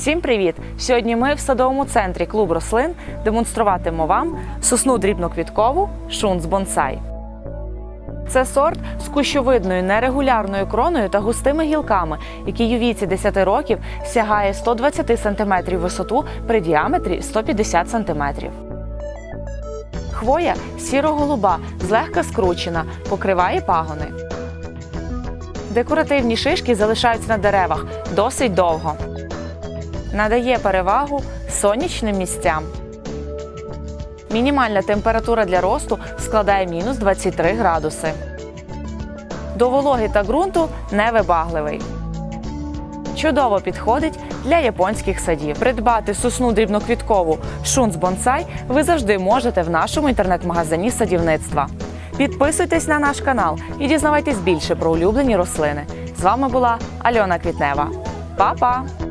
Всім привіт! Сьогодні ми в садовому центрі клуб рослин демонструватимемо вам сосну дрібноквіткову шунц бонсай. Це сорт з кущовидною нерегулярною кроною та густими гілками, який у віці 10 років сягає 120 см висоту при діаметрі 150 см. Хвоя сіро-голуба, злегка скручена, покриває пагони. Декоративні шишки залишаються на деревах досить довго. Надає перевагу сонячним місцям. Мінімальна температура для росту складає мінус 23 градуси. До вологи та ґрунту невибагливий. Чудово підходить для японських садів. Придбати сосну дрібноквіткову шунц бонсай ви завжди можете в нашому інтернет-магазині садівництва. Підписуйтесь на наш канал і дізнавайтесь більше про улюблені рослини. З вами була Альона Квітнева. Па-па!